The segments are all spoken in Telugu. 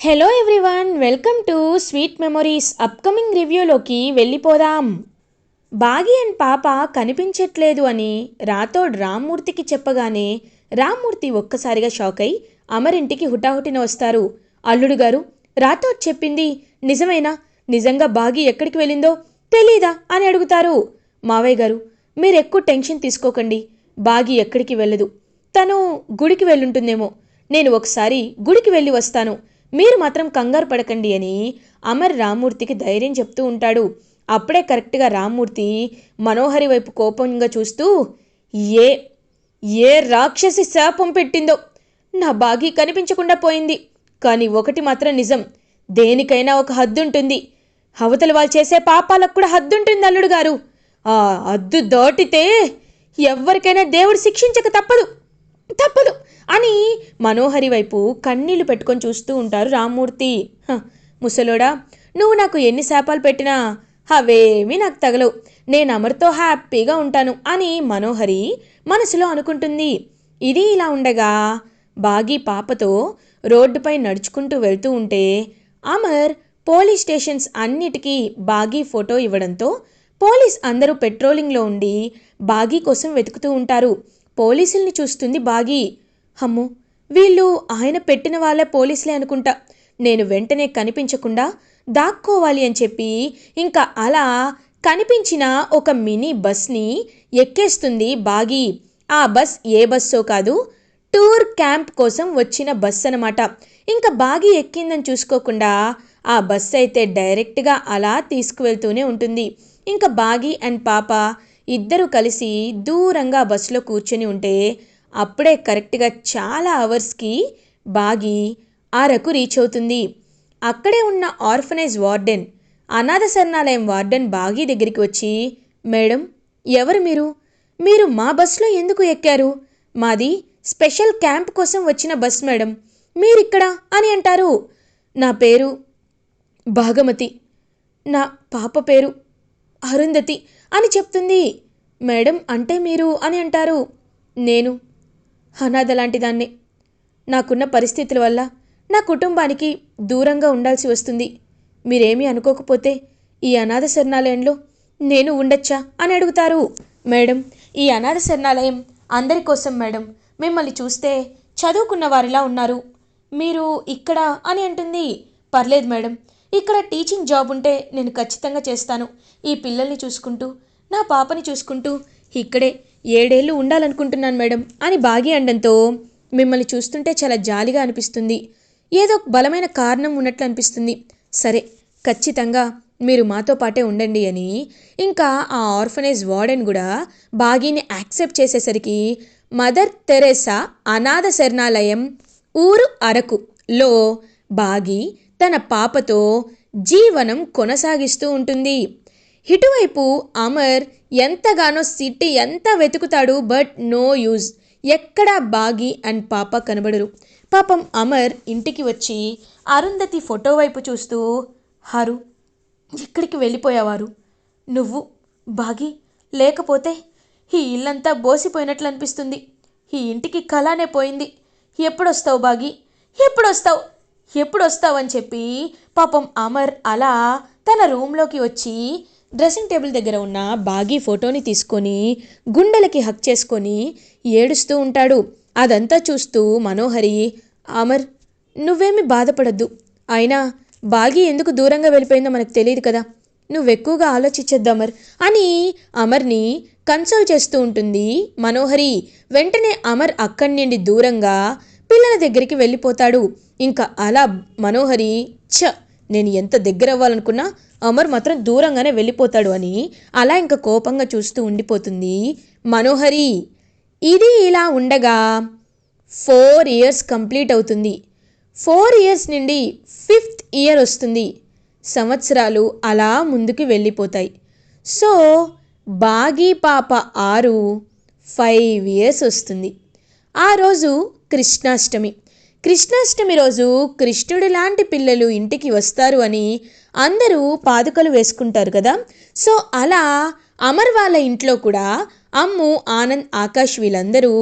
Hello everyone welcome to sweet memories upcoming రివ్యూలోకి వెళ్ళిపోదాం. బాగి అండ్ పాప కనిపించట్లేదు అని రాథోడ్ రామ్మూర్తికి చెప్పగానే రామ్మూర్తి ఒక్కసారిగా షాక్ అయి అమరింటికి హుటాహుటిన వస్తారు. అల్లుడు గారు రాథోడ్ చెప్పింది నిజమేనా? నిజంగా బాగి ఎక్కడికి వెళ్ళిందో తెలీదా అని అడుగుతారు. మావయ్య గారు మీరు ఎక్కువ టెన్షన్ తీసుకోకండి. బాగి ఎక్కడికి వెళ్ళదు. తను గుడికి వెళ్ళుంటుందేమో. నేను ఒకసారి గుడికి వెళ్ళి వస్తాను. మీరు మాత్రం కంగారు పడకండి అని అమర్ రామ్మూర్తికి ధైర్యం చెప్తూ ఉంటాడు. అప్పుడే కరెక్ట్గా రామ్మూర్తి మనోహరి వైపు కోపంగా చూస్తూ ఏ ఏ రాక్షసి శాపం పెట్టిందో? నా బాగి కనిపించకుండా పోయింది. కానీ ఒకటి మాత్రం నిజం దేనికైనా ఒక హద్దుంటుంది. అవతల వాళ్ళు చేసే పాపాలకు కూడా హద్దుంటుంది అల్లుడు గారు. ఆ హద్దు దాటితే ఎవరికైనా దేవుడు శిక్షించక తప్పదు. తప్పదు. అని మనోహరి వైపు కన్నీళ్ళు పెట్టుకొని చూస్తూ ఉంటారు రామ్మూర్తి. ముసలోడా నువ్వు నాకు ఎన్ని శాపాలు పెట్టినా అవేమీ నాకు తగలవు. నేను అమర్తో హ్యాపీగా ఉంటాను అని మనోహరి మనసులో అనుకుంటుంది. ఇది ఇలా ఉండగా బాగి పాపతో రోడ్డుపై నడుచుకుంటూ వెళ్తూ ఉంటే అమర్ పోలీస్ స్టేషన్స్ అన్నిటికీ బాగీ ఫోటో ఇవ్వడంతో పోలీస్ అందరూ పెట్రోలింగ్లో ఉండి బాగీ కోసం వెతుకుతూ ఉంటారు. పోలీసుల్ని చూస్తుంది బాగీ. అమ్మో వీళ్ళు ఆయన పెట్టిన వాళ్ళే పోలీసులే అనుకుంటా. నేను వెంటనే కనిపించకుండా దాక్కోవాలి అని చెప్పి ఇంకా అలా కనిపించిన ఒక మినీ బస్ని ఎక్కేస్తుంది బాగి. ఆ బస్ ఏ బస్సో కాదు టూర్ క్యాంప్ కోసం వచ్చిన బస్ అనమాట ఇంకా బాగి ఎక్కిందని చూసుకోకుండా ఆ బస్ అయితే డైరెక్ట్గా అలా తీసుకువెళ్తూనే ఉంటుంది. ఇంకా బాగి అండ్ పాప ఇద్దరు కలిసి దూరంగా బస్సులో కూర్చొని ఉంటే అప్పుడే కరెక్ట్గా చాలా అవర్స్కి బాగి అరకు రీచ్ అవుతుంది. అక్కడే ఉన్న ఆర్ఫనైజ్ వార్డెన్ అనాథ శరణాలయం వార్డెన్ బాగీ దగ్గరికి వచ్చి మేడం ఎవరు మీరు? మీరు మా బస్సులో ఎందుకు ఎక్కారు? మాది స్పెషల్ క్యాంప్ కోసం వచ్చిన బస్ మేడం. మీరిక్కడ అని అంటారు. నా పేరు భాగమతి నా పాప పేరు అరుంధతి అని చెప్తుంది. మేడం అంటే మీరు అని అంటారు. నేను అనాథ లాంటి దాన్ని నాకున్న పరిస్థితుల వల్ల నా కుటుంబానికి దూరంగా ఉండాల్సి వస్తుంది. మీరేమీ అనుకోకపోతే ఈ అనాథ శరణాలయంలో నేను ఉండొచ్చా అని అడుగుతారు. మేడం ఈ అనాథ శరణాలయం అందరి కోసం మేడం. మిమ్మల్ని చూస్తే చదువుకున్న వారిలా ఉన్నారు. మీరు ఇక్కడ అని అంటుంది. పర్లేదు మేడం ఇక్కడ టీచింగ్ జాబ్ ఉంటే నేను ఖచ్చితంగా చేస్తాను. ఈ పిల్లల్ని చూసుకుంటూ నా పాపని చూసుకుంటూ ఇక్కడే ఏడేళ్ళు ఉండాలనుకుంటున్నాను మేడం అని బాగి అండంతో మిమ్మల్ని చూస్తుంటే చాలా జాలిగా అనిపిస్తుంది. ఏదో బలమైన కారణం ఉన్నట్లు అనిపిస్తుంది. సరే ఖచ్చితంగా మీరు మాతో పాటే ఉండండి అని ఇంకా ఆ ఆర్ఫనైజ్ వార్డెన్ కూడా బాగీని యాక్సెప్ట్ చేసేసరికి మదర్ తెరెసా అనాథ శరణాలయం ఊరు అరకు లో బాగి తన పాపతో జీవనం కొనసాగిస్తూ ఉంటుంది. ఇటువైపు అమర్ ఎంతగానో సిటీ ఎంత వెతుకుతాడు బట్ నో యూజ్. ఎక్కడా బాగి అండ్ పాప కనబడరు. పాపం అమర్ ఇంటికి వచ్చి అరుంధతి ఫోటో వైపు చూస్తూ హారు ఎక్కడికి వెళ్ళిపోయావారు. నువ్వు బాగి లేకపోతే ఈ ఇల్లంతా బోసిపోయినట్లు అనిపిస్తుంది. ఈ ఇంటికి కలానే పోయింది. ఎప్పుడొస్తావు బాగి? ఎప్పుడొస్తావు? ఎప్పుడొస్తావు? అని చెప్పి పాపం అమర్ అలా తన రూమ్లోకి వచ్చి డ్రెస్సింగ్ టేబుల్ దగ్గర ఉన్న బాగి ఫోటోని తీసుకొని గుండెలకి హక్ చేసుకొని ఏడుస్తూ ఉంటాడు. అదంతా చూస్తూ మనోహరి అమర్ నువ్వేమి బాధపడద్దు. అయినా బాగి ఎందుకు దూరంగా వెళ్ళిపోయిందో మనకు తెలియదు కదా. నువ్వు ఎక్కువగా ఆలోచించద్దు అమర్ అని అమర్ని కన్సోల్ చేస్తూ ఉంటుంది మనోహరి. వెంటనే అమర్ అక్కడి నుండి దూరంగా పిల్లల దగ్గరికి వెళ్ళిపోతాడు. ఇంకా అలా మనోహరి ఛ! నేను ఎంత దగ్గర అవ్వాలనుకున్నా అమర్ మాత్రం దూరంగానే వెళ్ళిపోతాడు అని అలా ఇంకా కోపంగా చూస్తూ ఉండిపోతుంది మనోహరి. ఇది ఇలా ఉండగా ఫోర్ ఇయర్స్ కంప్లీట్ అవుతుంది. ఫోర్ ఇయర్స్ నుండి ఫిఫ్త్ ఇయర్ వస్తుంది. సంవత్సరాలు అలా ముందుకు వెళ్ళిపోతాయి. సో బాగీ పాప ఆరు ఫైవ్ ఇయర్స్ వస్తుంది. ఆ రోజు కృష్ణాష్టమి. కృష్ణాష్టమి రోజు కృష్ణుడు లాంటి పిల్లలు ఇంటికి వస్తారు అని అందరూ పాదుకలు వేసుకుంటారు కదా. సో అలా అమర్ వాళ్ళ ఇంట్లో కూడా అమ్ము ఆనంద్ ఆకాష్ వీళ్ళందరూ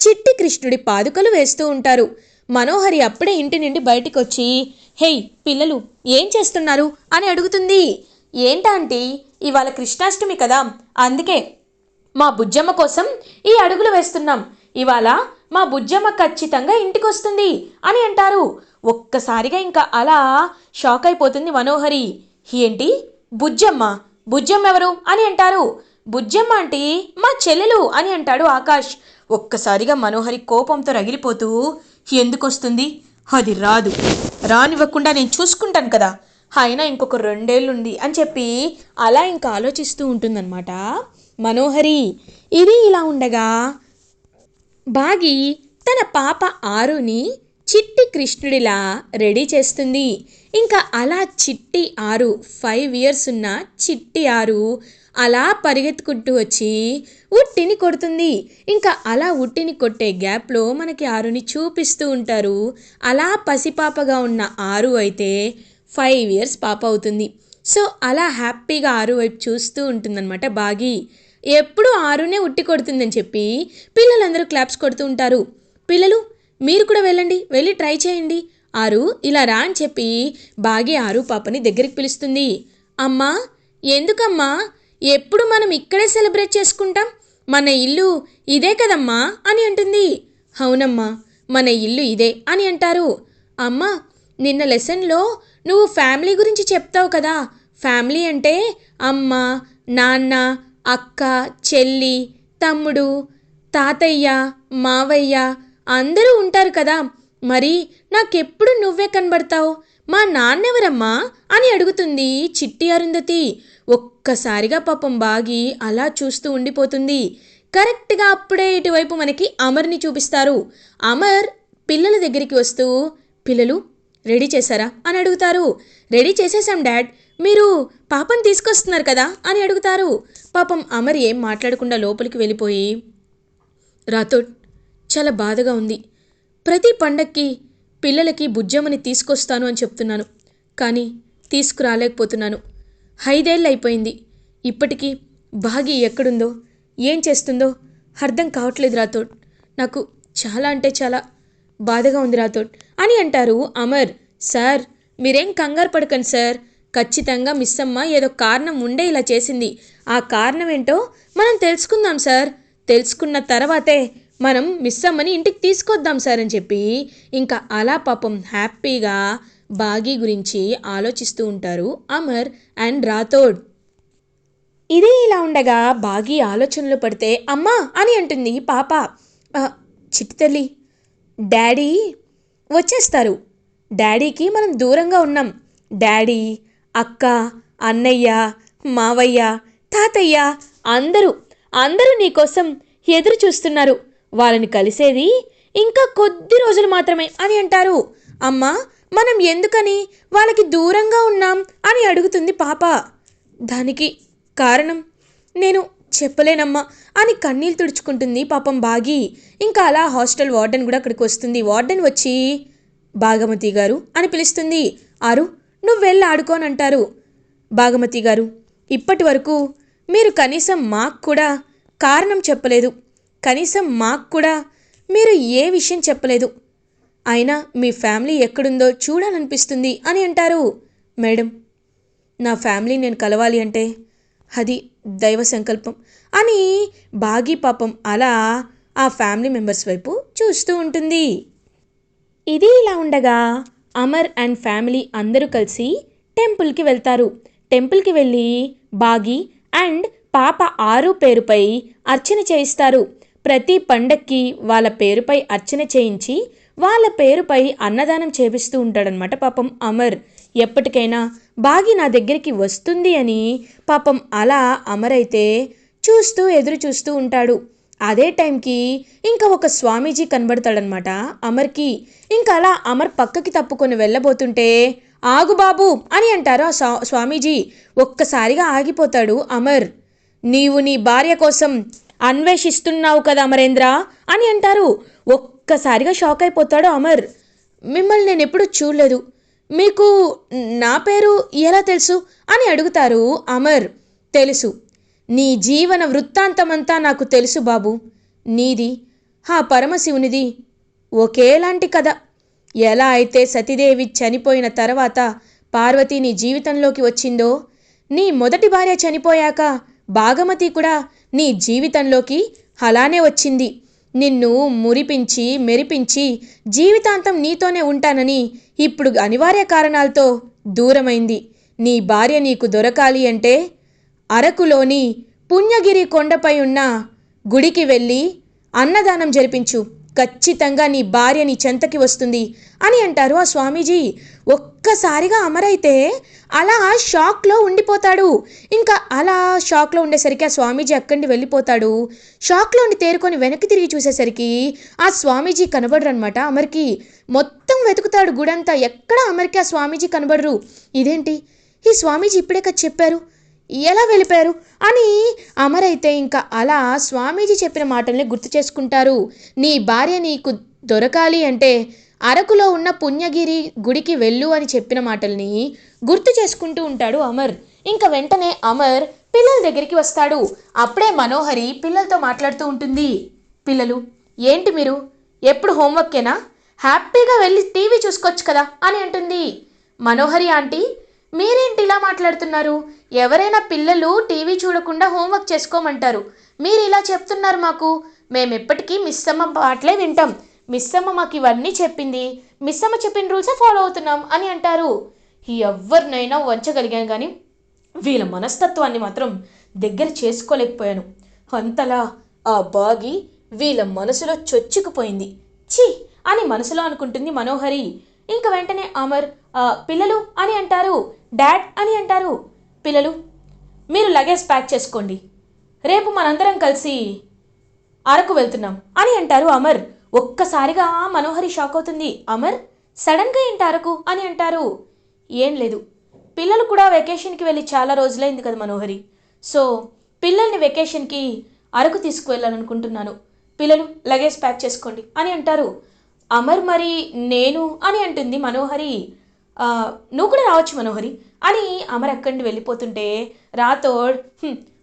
చిట్టి కృష్ణుడి పాదుకలు వేస్తూ ఉంటారు. మనోహరి అప్పుడే ఇంటి నుండి బయటికి వచ్చి హేయ్ పిల్లలు ఏం చేస్తున్నారు? అని అడుగుతుంది. ఏంటంటే ఇవాళ కృష్ణాష్టమి కదా అందుకే మా బుజ్జమ్మ కోసం ఈ అడుగులు వేస్తున్నాం. ఇవాళ మా బుజ్జమ్మ ఖచ్చితంగా ఇంటికి వస్తుంది అని అంటారు. ఒక్కసారిగా ఇంకా అలా షాక్ అయిపోతుంది మనోహరి. ఏంటి? బుజ్జమ్మ? బుజ్జమ్మ ఎవరు? అని అంటారు. బుజ్జమ్మ అంటే మా చెల్లెలు అని అంటాడు ఆకాష్. ఒక్కసారిగా మనోహరి కోపంతో రగిలిపోతూ ఎందుకు వస్తుంది అది రాదు. రానివ్వకుండా నేను చూసుకుంటాను కదా. అయినా ఇంకొక రెండేళ్ళుంది అని చెప్పి అలా ఇంకా ఆలోచిస్తూ ఉంటుందన్నమాట. మనోహరి ఇది ఇలా ఉండగా బాగి తన పాప ఆరుని చిట్టి కృష్ణుడిలా రెడీ చేస్తుంది. ఇంకా అలా చిట్టి ఆరు ఫైవ్ ఇయర్స్ ఉన్న చిట్టి ఆరు అలా పరిగెత్తుకుంటూ వచ్చి ఉట్టిని కొడుతుంది. ఇంకా అలా ఉట్టిని కొట్టే గ్యాప్లో మనకి ఆరుని చూపిస్తూ ఉంటారు. అలా పసిపాపగా ఉన్న ఆరు అయితే ఫైవ్ ఇయర్స్ పాప అవుతుంది. సో అలా హ్యాపీగా ఆరు వైపు చూస్తూ ఉంటుందన్నమాట బాగి. ఎప్పుడు ఆరునే ఉట్టి కొడుతుందని చెప్పి పిల్లలందరూ క్లాప్స్ కొడుతూ ఉంటారు. పిల్లలు మీరు కూడా వెళ్ళండి వెళ్ళి ట్రై చేయండి. ఆరు ఇలా రా అని చెప్పి బాగే ఆరు పాపని దగ్గరికి పిలుస్తుంది. అమ్మా ఎందుకమ్మా? ఎప్పుడు మనం ఇక్కడే సెలబ్రేట్ చేసుకుంటాం? మన ఇల్లు ఇదే కదమ్మా? అని అంటుంది. అవునమ్మా మన ఇల్లు ఇదే అని అంటారు. అమ్మా నిన్న లెసన్లో నువ్వు ఫ్యామిలీ గురించి చెప్తావు కదా. ఫ్యామిలీ అంటే అమ్మ నాన్న అక్క చెల్లి తమ్ముడు తాతయ్య మావయ్య అందరూ ఉంటారు కదా. మరి నాకెప్పుడు నువ్వే కనబడతావు? మా నాన్నెవరమ్మా అని అడుగుతుంది చిట్టి అరుంధతి. ఒక్కసారిగా పాపం బాగి అలా చూస్తూ ఉండిపోతుంది. కరెక్ట్గా అప్పుడే ఇటువైపు మనకి అమర్ని చూపిస్తారు. అమర్ పిల్లల దగ్గరికి వస్తూ పిల్లలు రెడీ చేశారా? అని అడుగుతారు. రెడీ చేసేసాం డాడ్. మీరు పాపం తీసుకొస్తున్నారు కదా అని అడుగుతారు. పాపం అమర్ ఏం మాట్లాడకుండా లోపలికి వెళ్ళిపోయి రాథోడ్ చాలా బాధగా ఉంది. ప్రతి పండక్కి పిల్లలకి బుజ్జమ్మని తీసుకొస్తాను అని చెప్తున్నాను. కానీ తీసుకురాలేకపోతున్నాను. ఐదేళ్ళు అయిపోయింది. ఇప్పటికీ భాగి ఎక్కడుందో ఏం చేస్తుందో అర్థం కావట్లేదు రాథోడ్ నాకు చాలా అంటే చాలా బాధగా ఉంది రాథోడ్ అని అంటారు అమర్. సార్ మీరేం కంగారు పడకండి సార్. ఖచ్చితంగా మిస్ అమ్మ ఏదో కారణం ఉండే ఇలా చేసింది. ఆ కారణం ఏంటో మనం తెలుసుకుందాం సార్. తెలుసుకున్న తర్వాతే మనం మిస్ అమ్మని ఇంటికి తీసుకొద్దాం సార్ అని చెప్పి ఇంకా అలా పాపం హ్యాపీగా బాగీ గురించి ఆలోచిస్తూ ఉంటారు అమర్ అండ్ రాథోడ్. ఇది ఇలా ఉండగా బాగీ ఆలోచనలు పడితే అమ్మా అని అంటుంది పాప. చిట్టి తల్లి డాడీ వచ్చేస్తారు. డాడీకి మనం దూరంగా ఉన్నాం. డాడీ అక్క అన్నయ్య మావయ్య తాతయ్య అందరూ అందరూ నీకోసం ఎదురు చూస్తున్నారు. వాళ్ళని కలిసేది ఇంకా కొద్ది రోజులు మాత్రమే అని అంటారు. అమ్మా మనం ఎందుకని వాళ్ళకి దూరంగా ఉన్నాం అని అడుగుతుంది పాప. దానికి కారణం నేను చెప్పలేనమ్మా అని కన్నీళ్ళు తుడుచుకుంటుంది పాపం బాగి. ఇంకా అలా హాస్టల్ వార్డెన్ కూడా అక్కడికి వస్తుంది. వార్డెన్ వచ్చి భాగమతి గారు అని పిలుస్తుంది. ఆరు నువ్వు వెళ్ళి ఆడుకోని అంటారు భాగమతి గారు ఇప్పటి వరకు మీరు కనీసం మాకు కూడా కారణం చెప్పలేదు. కనీసం మాకు కూడా మీరు ఏ విషయం చెప్పలేదు. అయినా మీ ఫ్యామిలీ ఎక్కడుందో చూడాలనిపిస్తుంది అని అంటారు మేడం. నా ఫ్యామిలీ నేను కలవాలి అంటే అది దైవ సంకల్పం అని బాగీ పాపం అలా ఆ ఫ్యామిలీ మెంబర్స్ వైపు చూస్తూ ఉంటుంది. ఇది ఇలా ఉండగా అమర్ అండ్ ఫ్యామిలీ అందరూ కలిసి టెంపుల్కి వెళ్తారు. టెంపుల్కి వెళ్ళి బాగి అండ్ పాప ఆరు పేరుపై అర్చన చేయిస్తారు. ప్రతి పండక్కి వాళ్ళ పేరుపై అర్చన చేయించి వాళ్ళ పేరుపై అన్నదానం చేపిస్తూ ఉంటాడనమాట పాపం అమర్. ఎప్పటికైనా బాగి నా దగ్గరికి వస్తుంది అని పాపం అలా అమర్ అయితే చూస్తూ ఎదురు చూస్తూ ఉంటాడు. అదే టైంకి ఇంకా ఒక స్వామీజీ కనబడతాడనమాట. అమర్కి ఇంకా అలా అమర్ పక్కకి తప్పుకొని వెళ్ళబోతుంటే ఆగు బాబు అని అంటారు ఆ స్వా- స్వామీజీ. ఒక్కసారిగా ఆగిపోతాడు అమర్. నీవు నీ భార్య కోసం అన్వేషిస్తున్నావు కదా అమరేంద్ర అని అంటారు. ఒక్కసారిగా షాక్ అయిపోతాడు అమర్. మిమ్మల్ని నేను ఎప్పుడూ చూడలేదు. మీకు నా పేరు ఎలా తెలుసు? అని అడుగుతారు అమర్. తెలుసు. నీ జీవన వృత్తాంతమంతా నాకు తెలుసు బాబు. నీది ఆ పరమశివునిది ఒకేలాంటి కథ. ఎలా అయితే సతీదేవి చనిపోయిన తర్వాత పార్వతి నీ జీవితంలోకి వచ్చిందో నీ మొదటి భార్య చనిపోయాక భాగమతి కూడా నీ జీవితంలోకి అలానే వచ్చింది. నిన్ను మురిపించి మెరిపించి జీవితాంతం నీతోనే ఉంటానని ఇప్పుడు అనివార్య కారణాలతో దూరమైంది. నీ భార్య నీకు దొరకాలి అంటే అరకులోని పుణ్యగిరి కొండపై ఉన్న గుడికి వెళ్ళి అన్నదానం జరిపించు. ఖచ్చితంగా నీ భార్య నీ చెంతకి వస్తుంది అని అంటారు ఆ స్వామీజీ. ఒక్కసారిగా అమరైతే అలా షాక్లో ఉండిపోతాడు. ఇంకా అలా షాక్లో ఉండేసరికి ఆ స్వామీజీ అక్కడి వెళ్ళిపోతాడు. షాక్లో ఉండి తేరుకొని వెనక్కి తిరిగి చూసేసరికి ఆ స్వామీజీ కనబడరు అనమాట అమరికి. మొత్తం వెతుకుతాడు గుడంతా. ఎక్కడ అమరికి ఆ స్వామీజీ కనబడరు? ఇదేంటి? ఈ స్వామీజీ ఇప్పుడే కదా చెప్పారు. ఎలా వెళ్ళిపోయారు? అని అమరైతే ఇంకా అలా స్వామీజీ చెప్పిన మాటల్ని గుర్తు చేసుకుంటారు. నీ భార్య నీకు దొరకాలి అంటే అరకులో ఉన్న పుణ్యగిరి గుడికి వెళ్ళు అని చెప్పిన మాటల్ని గుర్తు చేసుకుంటూ ఉంటాడు అమర్. ఇంకా వెంటనే అమర్ పిల్లల దగ్గరికి వస్తాడు. అప్పుడే మనోహరి పిల్లలతో మాట్లాడుతూ ఉంటుంది. పిల్లలు ఏంటి మీరు? ఎప్పుడు హోంవర్కేనా? హ్యాపీగా వెళ్ళి టీవీ చూసుకోవచ్చు కదా అని అంటుంది. మనోహరి ఆంటీ మీరేంటి ఇలా మాట్లాడుతున్నారు? ఎవరైనా పిల్లలు టీవీ చూడకుండా హోంవర్క్ చేసుకోమంటారు. మీరు ఇలా చెప్తున్నారు మాకు. మేము ఎప్పటికీ మిస్ అమ్మ పాటలే వింటాం. మిస్ అమ్మ మాకు ఇవన్నీ చెప్పింది. మిస్ అమ్మ చెప్పిన రూల్సే ఫాలో అవుతున్నాం అని అంటారు. ఎవరినైనా వంచగలిగాను కానీ వీళ్ళ మనస్తత్వాన్ని మాత్రం దగ్గర చేసుకోలేకపోయాను. అంతలా ఆ బాగి వీళ్ళ మనసులో చొచ్చుకుపోయింది. ఛీ! అని మనసులో అనుకుంటుంది మనోహరి. ఇంక వెంటనే అమర్ పిల్లలు అని అంటారు డాడ్ అని అంటారు. పిల్లలు మీరు లగేజ్ ప్యాక్ చేసుకోండి. రేపు మనందరం కలిసి అరకు వెళ్తున్నాం అని అంటారు అమర్. ఒక్కసారిగా మనోహరి షాక్ అవుతుంది. అమర్ సడన్గా ఏంటి అరకు అని అంటారు. ఏం లేదు. పిల్లలు కూడా వెకేషన్కి వెళ్ళి చాలా రోజులైంది కదా మనోహరి. సో పిల్లల్ని వెకేషన్కి అరకు తీసుకువెళ్ళాలనుకుంటున్నాను. పిల్లలు లగేజ్ ప్యాక్ చేసుకోండి అని అంటారు. అమర్ మరి నేను అని అంటుంది మనోహరి. నువ్వు కూడా రావచ్చు మనోహరి. అని అమర్ అక్కడి నుండి వెళ్ళిపోతుంటే రాథోడ్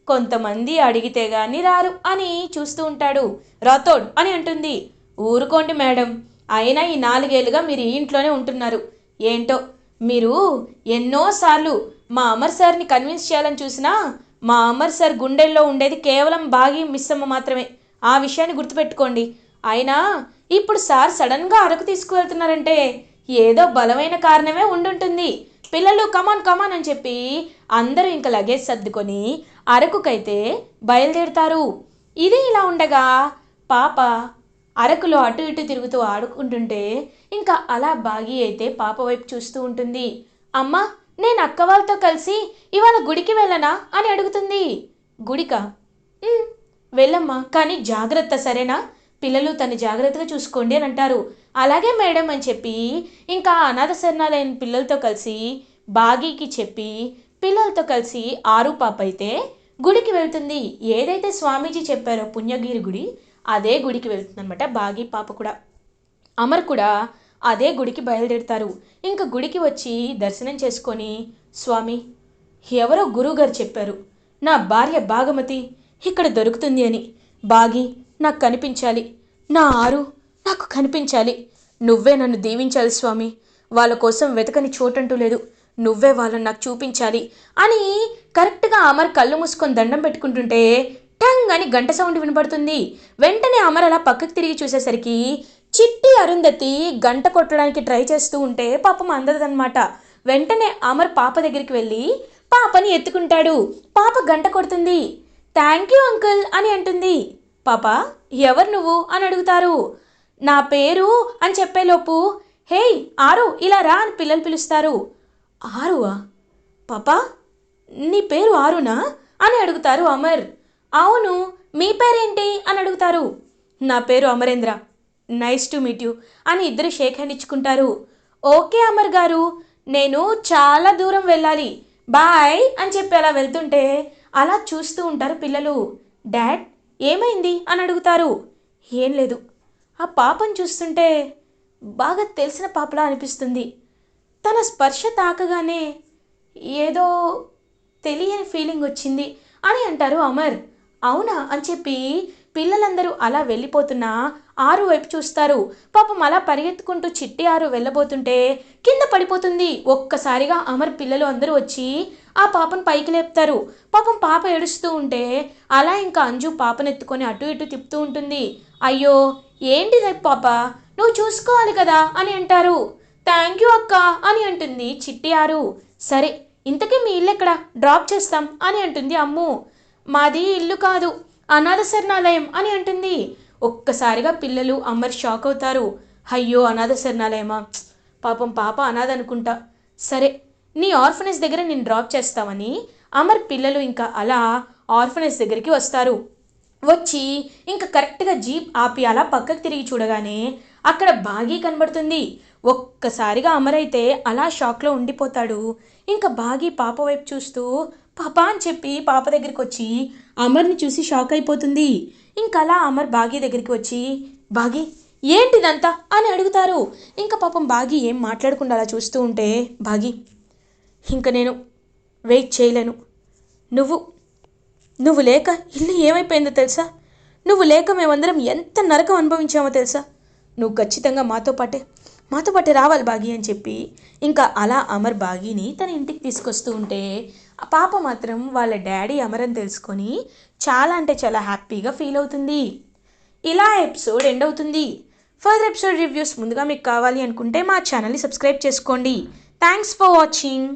కొంతమంది అడిగితే గాని రారు అని చూస్తూ ఉంటాడు. రాథోడ్ అని అంటుంది. ఊరుకోండి మేడం అయినా ఈ నాలుగేళ్ళుగా మీరు ఇంట్లోనే ఉంటున్నారు. ఏంటో మీరు ఎన్నోసార్లు మా అమర్ సార్ని కన్విన్స్ చేయాలని చూసినా మా అమర్ సార్ గుండెల్లో ఉండేది కేవలం బాగి మిస్సమ్మ మాత్రమే. ఆ విషయాన్ని గుర్తుపెట్టుకోండి. అయినా ఇప్పుడు సార్ సడన్గా అరకు తీసుకువెళ్తున్నారంటే ఏదో బలమైన కారణమే ఉండుంటుంది. పిల్లలు కమాన్ కమాన్ అని చెప్పి అందరూ ఇంకా లగేజ్ సర్దుకొని అరకుకైతే బయలుదేరుతారు. ఇది ఇలా ఉండగా పాప అరకులో అటు ఇటు తిరుగుతూ ఆడుకుంటుంటే ఇంకా అలా బాగి అయితే పాప వైపు చూస్తూ ఉంటుంది. అమ్మా నేను అక్క వాళ్ళతో కలిసి ఇవాళ గుడికి వెళ్ళనా అని అడుగుతుంది. గుడిక? వెళ్ళమ్మా కానీ జాగ్రత్త సరేనా? పిల్లలు తను జాగ్రత్తగా చూసుకోండి అని అంటారు. అలాగే మేడం అని చెప్పి ఇంకా అనాథ శరణాలైన పిల్లలతో కలిసి బాగీకి చెప్పి పిల్లలతో కలిసి ఆరు పాప అయితే గుడికి వెళ్తుంది. ఏదైతే స్వామీజీ చెప్పారో పుణ్యగిరి గుడి అదే గుడికి వెళ్తుంది అనమాట బాగీ పాప కూడా. అమర్ కూడా అదే గుడికి బయలుదేరుతారు. ఇంకా గుడికి వచ్చి దర్శనం చేసుకొని స్వామి ఎవరో గురువుగారు చెప్పారు నా భార్య భాగమతి ఇక్కడ దొరుకుతుంది అని. బాగి నాకు కనిపించాలి. నా ఆరు నాకు కనిపించాలి. నువ్వే నన్ను దీవించాలి స్వామి. వాళ్ళ కోసం వెతకని చోటంటూ లేదు. నువ్వే వాళ్ళని నాకు చూపించాలి అని కరెక్ట్గా అమర్ కళ్ళు మూసుకొని దండం పెట్టుకుంటుంటే టంగ్ అని గంట సౌండ్ వినపడుతుంది వెంటనే అమర్ అలా పక్కకి తిరిగి చూసేసరికి చిట్టి అరుంధతి గంట కొట్టడానికి ట్రై చేస్తూ ఉంటే పాపం అందదనమాట వెంటనే అమర్ పాప దగ్గరికి వెళ్ళి పాపని ఎత్తుకుంటాడు. పాప గంట కొడుతుంది. థ్యాంక్ యూ అంకుల్ అని అంటుంది. పాప ఎవరు నువ్వు అని అడుగుతారు. నా పేరు అని చెప్పేలోపు హేయ్ ఆరు ఇలా రా అని పిల్లలు పిలుస్తారు. ఆరువా? పాపా నీ పేరు ఆరునా? అని అడుగుతారు అమర్. అవును మీ పేరేంటి? అని అడుగుతారు. నా పేరు Amarendra. Nice to meet you అని ఇద్దరు షేక్ హ్యాండ్ ఇచ్చుకుంటారు. ఓకే అమర్ గారు నేను చాలా దూరం వెళ్ళాలి. బాయ్ అని చెప్పి అలా వెళ్తుంటే అలా చూస్తూ ఉంటారు పిల్లలు. డాడ్ ఏమైంది అని అడుగుతారు. ఏం లేదు. ఆ పాపను చూస్తుంటే బాగా తెలిసిన పాపలా అనిపిస్తుంది. తన స్పర్శ తాకగానే ఏదో తెలియని ఫీలింగ్ వచ్చింది అని అంటారు అమర్. అవునా అని చెప్పి పిల్లలందరూ అలా వెళ్ళిపోతున్నా ఆరు వైపు చూస్తారు. పాపం అలా పరిగెత్తుకుంటూ చిట్టి ఆరు వెళ్ళబోతుంటే కింద పడిపోతుంది. ఒక్కసారిగా అమర్ పిల్లలు అందరూ వచ్చి ఆ పాపను పైకి లేపుతారు. పాపం పాప ఏడుస్తూ ఉంటే అలా ఇంకా అంజు పాపనెత్తుకొని అటు ఇటు తిప్పుతూ ఉంటుంది. అయ్యో ఏంటిది పాప? నువ్వు చూసుకోవాలి కదా అని అంటారు. థ్యాంక్ యూ అక్క అని అంటుంది చిట్టి ఆరు. సరే ఇంతకీ మీ ఇల్లు ఎక్కడ? డ్రాప్ చేస్తాం అని అంటుంది అమ్ము. మాది ఇల్లు కాదు. అనాథ శరణాలయం అని అంటుంది. ఒక్కసారిగా పిల్లలు అమర్ షాక్ అవుతారు. అయ్యో అనాథ శరణాలయమా? పాపం పాప అనాథ అనుకుంటా. సరే నీ ఆర్ఫనేజ్ దగ్గర నేను డ్రాప్ చేస్తామని అమర్ పిల్లలు ఇంకా అలా ఆర్ఫనేజ్ దగ్గరికి వస్తారు. వచ్చి ఇంకా కరెక్ట్గా జీప్ ఆపి అలా పక్కకు తిరిగి చూడగానే అక్కడ బాగీ కనబడుతుంది. ఒక్కసారిగా అమరైతే అలా షాక్లో ఉండిపోతాడు. ఇంకా బాగీ పాప వైపు చూస్తూ పాప అని చెప్పి పాప దగ్గరికి వచ్చి అమర్ని చూసి షాక్ అయిపోతుంది. ఇంకలా అలా అమర్ బాగీ దగ్గరికి వచ్చి బాగీ ఏంటిదంతా? అని అడుగుతారు. ఇంకా పాపం బాగి ఏం మాట్లాడకుండా అలా చూస్తూ ఉంటే బాగీ ఇంకా నేను వెయిట్ చేయలేను. నువ్వు నువ్వు లేక ఇల్లు ఏమైపోయిందో తెలుసా? నువ్వు లేక మేమందరం ఎంత నరకం అనుభవించామో తెలుసా? నువ్వు ఖచ్చితంగా మాతో పాటే మాతో పాటే రావాలి బాగి అని చెప్పి ఇంకా అలా అమర్ బాగీని తన ఇంటికి తీసుకొస్తూ ఉంటే ఆ పాప మాత్రం వాళ్ళ డాడీ అమరం తెలుసుకొని చాలా అంటే చాలా హ్యాపీగా ఫీల్ అవుతుంది. ఇలా ఎపిసోడ్ ఎండ్ అవుతుంది. ఫర్దర్ ఎపిసోడ్ రివ్యూస్ ముందుగా మీకు కావాలి అనుకుంటే మా ఛానల్ని సబ్స్క్రైబ్ చేసుకోండి. Thanks for watching.